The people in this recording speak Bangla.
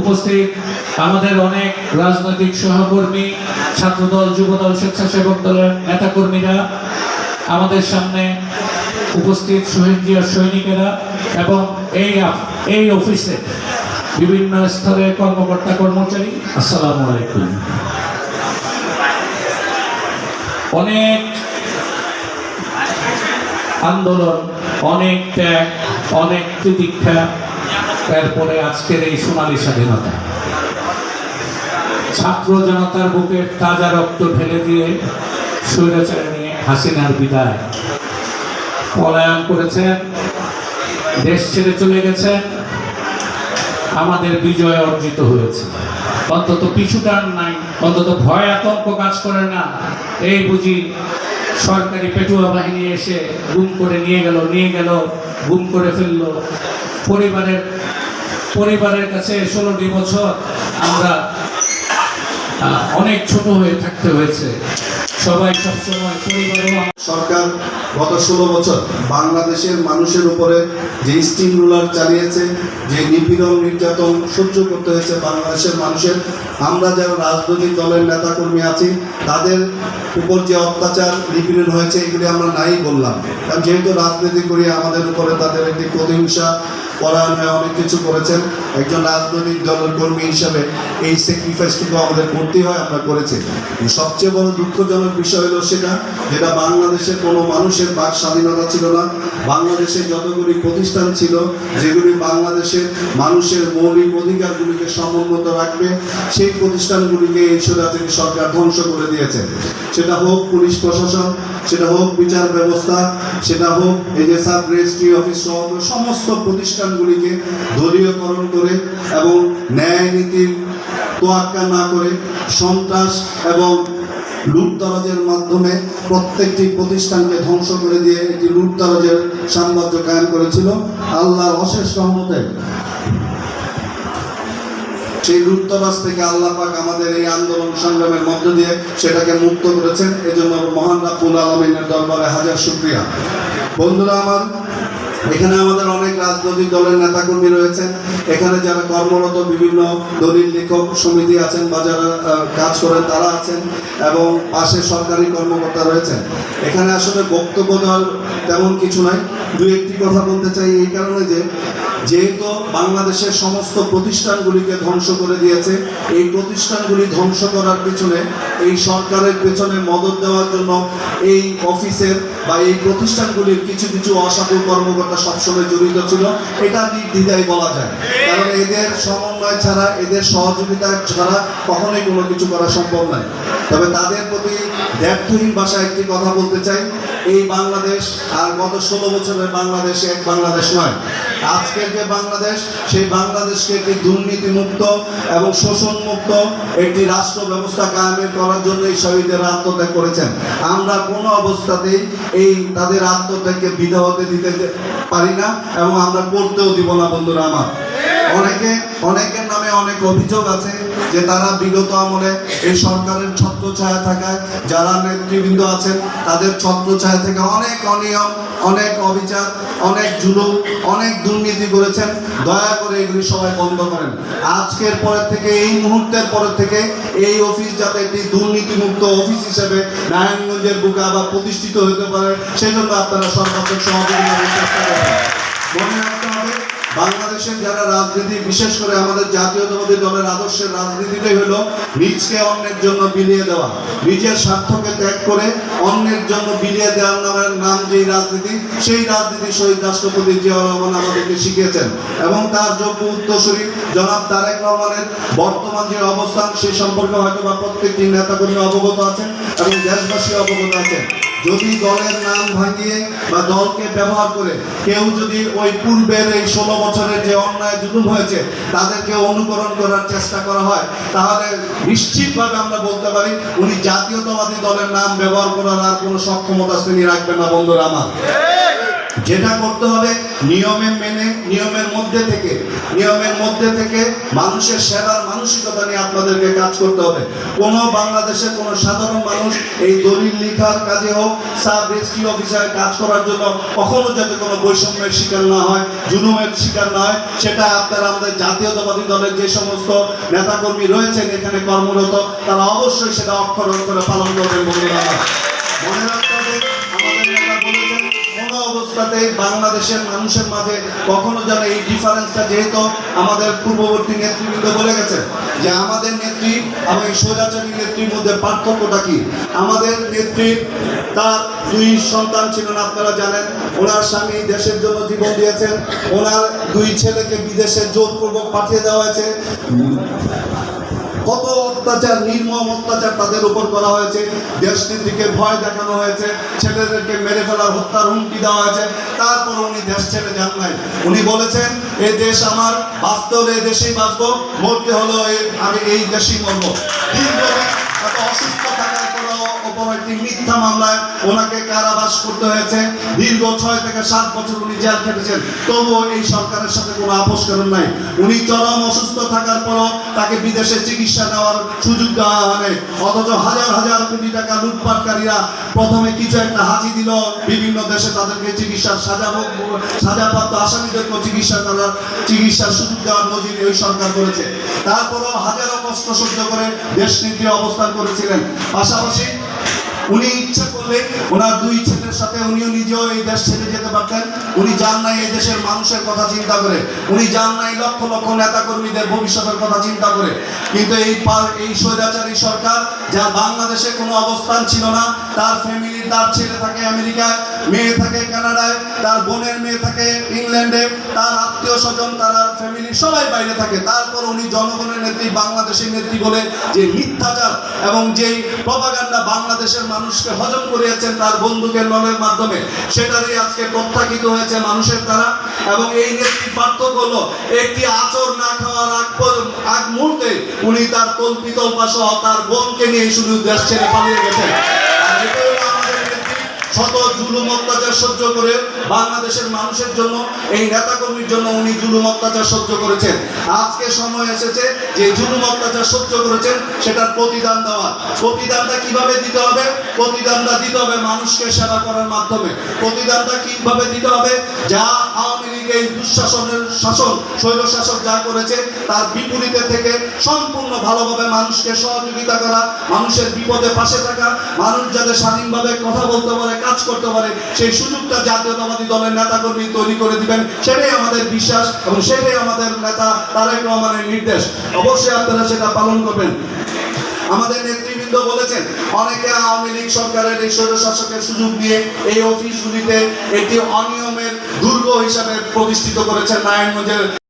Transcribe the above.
উপস্থিত আমাদের অনেক রাজনৈতিক সহকর্মী, ছাত্রদল, যুবদল, স্বেচ্ছাসেবক দলের নেতাকর্মীরা, আমাদের সামনে উপস্থিত শহীদ জিয়ার সৈনিকেরা এবং এই এই অফিসে বিভিন্ন স্তরের কর্মকর্তা কর্মচারী, আসসালামু আলাইকুম। অনেক আন্দোলন, অনেক ত্যাগ, অনেক তিতিক্ষা এরপরে আজকের এই সোনালী স্বাধীনতা। ছাত্র জনতার বুকে তাজা রক্ত ঢেলে দিয়ে স্বৈরাচার নিয়ে হাসিনার বিদায়। পলায়ন করেছেন, দেশ ছেড়ে চলে গেছেন, আমাদের বিজয় অর্জিত হয়েছে। অন্তত পিছুটান নাই, অন্তত ভয় আতঙ্ক কাজ করে না। এই বুঝি সরকারি পেটুয়া বাহিনী এসে গুম করে নিয়ে গেল নিয়ে গেল, গুম করে ফেলল। পরিবারের পরিবারের কাছে ষোলোটি বছর আমরা অনেক ছোট হয়ে থাকতে হয়েছে। সবাই সবসময় পরিবারও আমার সরকার গত ষোলো বছর বাংলাদেশের মানুষের উপরে যে স্টিম রুলার চালিয়েছে, যে নিপীড়ন নির্যাতন সহ্য করতে হয়েছে বাংলাদেশের মানুষের, আমরা যারা রাজনৈতিক দলের নেতাকর্মী আছি, তাদের উপর যে অত্যাচার নিপীড়ন হয়েছে, এগুলি আমরা নাই বললাম। কারণ যেহেতু রাজনীতি করি, আমাদের উপরে তাদের একটি প্রতিহিংসা পরায়ণ অনেক কিছু করেছেন। একজন রাজনৈতিক দলের কর্মী হিসাবে এই আমাদের করতেই হয়, আমরা করেছি। সবচেয়ে বড় দুঃখজনক বিষয় হলো সেটা, যেটা বাংলাদেশের কোনো মানুষের বাক স্বাধীনতা ছিল না। বাংলাদেশে যতগুলি প্রতিষ্ঠান ছিল, যেগুলি বাংলাদেশের মানুষের মৌলিক অধিকারগুলিকে সমুন্নত রাখবে, সেই প্রতিষ্ঠানগুলিকে এই স্বৈরাচারী সরকার ধ্বংস করে দিয়েছে। সেটা হোক পুলিশ প্রশাসন, সেটা হোক বিচার ব্যবস্থা, সেটা হোক এই যে সাব রেজিস্ট্রি অফিস সহ সমস্ত প্রতিষ্ঠানগুলিকে দলীয়করণ করে এবং ন্যায় নীতির তোয়াক্কা না করে সন্ত্রাস এবং লুটতরাজের মাধ্যমে প্রত্যেকটি প্রতিষ্ঠানকে ধ্বংস করে দিয়ে একটি লুটতরাজের সাম্রাজ্য কায়েম করেছিল। আল্লাহর অশেষ রহমতে। সেই লুটতরাজ থেকে আল্লাহ পাক আমাদের এই আন্দোলন সংগ্রামের মধ্য দিয়ে সেটাকে মুক্ত করেছেন। এজন্য মহান রাব্বুল আলমিনের দরবারে হাজার শুক্রিয়া। বন্ধুরা আমার এখানে আমাদের অনেক রাজনৈতিক দলের নেতাকর্মী রয়েছেন। এখানে যারা কর্মরত বিভিন্ন দলিল লেখক সমিতি আছেন বা যারা কাজ করেন তারা আছেন এবং পাশে সরকারি কর্মকর্তা রয়েছেন। এখানে আসলে বক্তব্য দেওয়ার তেমন কিছু নাই। দু একটি কথা বলতে চাই এই কারণে যে, যেহেতু বাংলাদেশের সমস্ত প্রতিষ্ঠানগুলিকে ধ্বংস করে দিয়েছে, এই প্রতিষ্ঠানগুলি ধ্বংস করার পিছনে এই সরকারের পেছনে মদত দেওয়ার জন্য এই অফিসের বা এই প্রতিষ্ঠানগুলির কিছু কিছু অসাধু কর্মকর্তা সবসময় জড়িত ছিল। এটা নির্দ্বিধায় বলা যায়। কারণ এদের সমন্বয় ছাড়া, এদের সহযোগিতা ছাড়া কখনোই কোনো কিছু করা সম্ভব নয়। তবে তাদের প্রতি ব্যর্থহীন ভাষায় একটি কথা বলতে চাই। এই বাংলাদেশ আর গত ষোলো বছরের বাংলাদেশ এক বাংলাদেশ নয়। আজকের যে বাংলাদেশ, সেই বাংলাদেশকে একটি দুর্নীতিমুক্ত এবং শোষণমুক্ত একটি রাষ্ট্র ব্যবস্থা কায়েমের করার জন্য এই শহীদের আত্মত্যাগ করেছেন। আমরা কোনো অবস্থাতেই এই তাদের আত্মত্যাগকে বিধা হতে দিতে পারি না এবং আমরা করতেও দিব না, বন্ধুরা আমার। অনেকে, অনেকের নামে অনেক অভিযোগ আছে। যে তারা বিগত আমলে এই সরকারের ছত্র ছায়া থাকায়, যারা নেতৃবৃন্দ আছেন, তাদের ছত্র ছায়া থেকে অনেক অনিয়ম, অনেক অবিচার, অনেক জুলুম, অনেক দুর্নীতি করেছেন। দয়া করে এগুলি সবাই বন্ধ করেন। আজকের পরের থেকে, এই মুহূর্তের পরের থেকে, এই অফিস যাতে একটি দুর্নীতিমুক্ত অফিস হিসেবে নারায়ণগঞ্জের বুকে আবার প্রতিষ্ঠিত হতে পারে, সেই জন্য আপনারা সর্বাত্মক সহযোগিতা চেষ্টা করবেন। মনে বাংলাদেশের যারা রাজনীতি, বিশেষ করে আমাদের জাতীয়তাবাদী দলের আদর্শের রাজনীতিটাই হলো নিজকে অন্যের জন্য বিলিয়ে দেওয়া। নিজের স্বার্থকে ত্যাগ করে অন্যের জন্য বিলিয়ে দেওয়ার নামের নাম যেই রাজনীতি, সেই রাজনীতি শহীদ রাষ্ট্রপতি জিয়াউর রহমান আমাদেরকে শিখিয়েছেন। এবং তার যোগ্য উত্তরসূরি জনাব তারেক রহমানের বর্তমান যে অবস্থান সেই সম্পর্কে হয়তো বা প্রত্যেকটি নেতাকর্মী অবগত আছেন এবং দেশবাসী অবগত আছেন। যদি দলের নাম ভাঙিয়ে বা দলকে ব্যবহার করে কেউ যদি ওই পূর্বের এই ষোলো বছরের যে অন্যায় জুলুম হয়েছে, তাদেরকে অনুকরণ করার চেষ্টা করা হয়, তাহলে নিশ্চিতভাবে আমরা বলতে পারি উনি জাতীয়তাবাদী দলের নাম ব্যবহার করার আর কোনো সক্ষমতা শ্রেণি রাখবেন না, বন্ধুরা আমার। যেটা করতে হবে নিয়মে মেনে, নিয়মের মধ্যে থেকে, নিয়মের মধ্যে থেকে মানুষের সেবার মানসিকতা নিয়ে আপনাদেরকে কাজ করতে হবে কোনো বাংলাদেশের কোনো সাধারণ মানুষ এই দলিল লেখার কাজে হোক, সাব রেজিস্ট্রি অফিসারে কাজ করার জন্য কখনো যাতে কোনো বৈষম্যের শিকার না হয়, জুলুমের শিকার না হয়, সেটা আপনারা আমাদের জাতীয়তাবাদী দলের যে সমস্ত নেতাকর্মী রয়েছেন, এখানে কর্মরত, তারা অবশ্যই সেটা অক্ষর অক্ষরে পালন করবেন বন্ধুরা। মনে কোনো অবস্থাতেই বাংলাদেশের মানুষের মাঝে কখনো যেন এই ডিফারেন্সটা যেহেতু আমাদের পূর্ববর্তী নেতৃবৃন্দ বলে গেছে যে আমাদের নেত্রী এবং স্বৈরাচারী নেত্রীর মধ্যে পার্থক্যটা কি? আমাদের নেত্রী, তার দুই সন্তান ছিলেন আপনারা জানেন, ওনার স্বামী দেশের জন্য জীবন দিয়েছেন, ওনার দুই ছেলেকে বিদেশে জোরপূর্বক পাঠিয়ে দেওয়া হয়েছে। কত অত্যাচার, নির্মম অত্যাচার তাদের উপর করা হয়েছে। দেশনীতিকে ভয় দেখানো হয়েছে। ছেলেদেরকে মেরে ফেলার হত্যার হুমকি দেওয়া হয়েছে। তারপর উনি দেশ ছেড়ে যান নাই। উনি বলেছেন, এ দেশ আমার বাঁচতে হলে এই দেশেই বাঁচবো মরতে হলো আমি এই দেশেই মরবো। দীর্ঘদিন অসুস্থ থাকার পরও তাকে বিদেশে চিকিৎসা নেওয়ার সুযোগ দেওয়া হয়নি। অথচ হাজার হাজার কোটি টাকা লুটপাটকারীরা প্রথমে কিছু একটা দিল। বিভিন্ন দেশে তাদেরকে চিকিৎসার সাজা সাজাপ্রাপ্ত আসামিদেরকে চিকিৎসা করার চিকিৎসার সুযোগ দেওয়ার নজির ওই সরকার করেছে। তারপরও হাজারো কষ্ট সহ্য করে দেশ নীতি অবস্থান করেছিলেন। পাশাপাশি উনি ইচ্ছা করলে ওনার দুই ছেলের সাথে উনিও নিজেও এই দেশ ছেড়ে যেতে পারতেন। উনি যান নাই এই দেশের মানুষের কথা চিন্তা করে। উনি যান নাই লক্ষ লক্ষ নেতা কর্মীদের ভবিষ্যতের কথা চিন্তা করে। কিন্তু এই এই স্বৈরাচারী সরকার যা বাংলাদেশে কোনো অবস্থান ছিল না, তার ফ্যামিলি তার ছেলে থাকে আমেরিকায় মেয়ে থাকে কানাডায়, তার বোনের মেয়ে থাকে ইংল্যান্ডে, তার আত্মীয় স্বজন, তার ফ্যামিলি সবাই বাইরে থাকে। তারপর উনি জনগণের নেত্রী, বাংলাদেশের নেত্রী বলে যে মিথ্যাচার এবং যেই প্রপাগান্ডা বাংলাদেশের মানুষকে হজম করিয়েছেন তার বন্দুকের নলের মাধ্যমে, সেটারই আজকে প্রত্যাখিত হয়েছে মানুষের দ্বারা। এবং এই নেত্রী পার্থক্য হলো, একটি আচর না খাওয়ার আগ আগ মুহূর্তে উনি তার কল্পিত সহ তার বোনকে নিয়ে শুধু দেশ ছেড়ে পালিয়ে গেছেন। আর শত জুলুম অত্যাচার সহ্য করে বাংলাদেশের মানুষের জন্য, এই নেতাকর্মীর জন্য উনি জুলুম অত্যাচার সহ্য করেছেন। আজকে সময় এসেছে যে জুলুম অত্যাচার সহ্য করেছেন, সেটার প্রতিদান প্রতিদানটা কীভাবে দিতে হবে? প্রতিদানটা দিতে হবে মানুষকে সেবা করার মাধ্যমে। প্রতিদানটা কীভাবে দিতে হবে? যা আওয়ামী লীগ দুঃশাসনের শাসন স্বৈর শাসক যা করেছে, তার বিপরীতে থেকে সম্পূর্ণ ভালোভাবে মানুষকে সহযোগিতা করা, মানুষের বিপদে পাশে থাকা, মানুষ যাতে স্বাধীনভাবে কথা বলতে পারে কাজ করতে পারে সেই সুযোগটা জাতীয়তাবাদী দলের নেতাকর্মী তৈরি করে দিবেন। সেটাই আমাদের বিশ্বাস এবং সেটাই আমাদের নেতা তারেক রহমানের নির্দেশ। অবশ্যই আপনারা সেটা পালন করবেন। আমাদের নেতৃবৃন্দ বলেছেন, অনেকে আওয়ামী লীগ সরকারের এই স্বৈর শাসকের সুযোগ নিয়ে এই অফিসগুলিতে একটি অনিয়মের দুর্গ হিসাবে প্রতিষ্ঠিত করেছেন নারায়ণগঞ্জের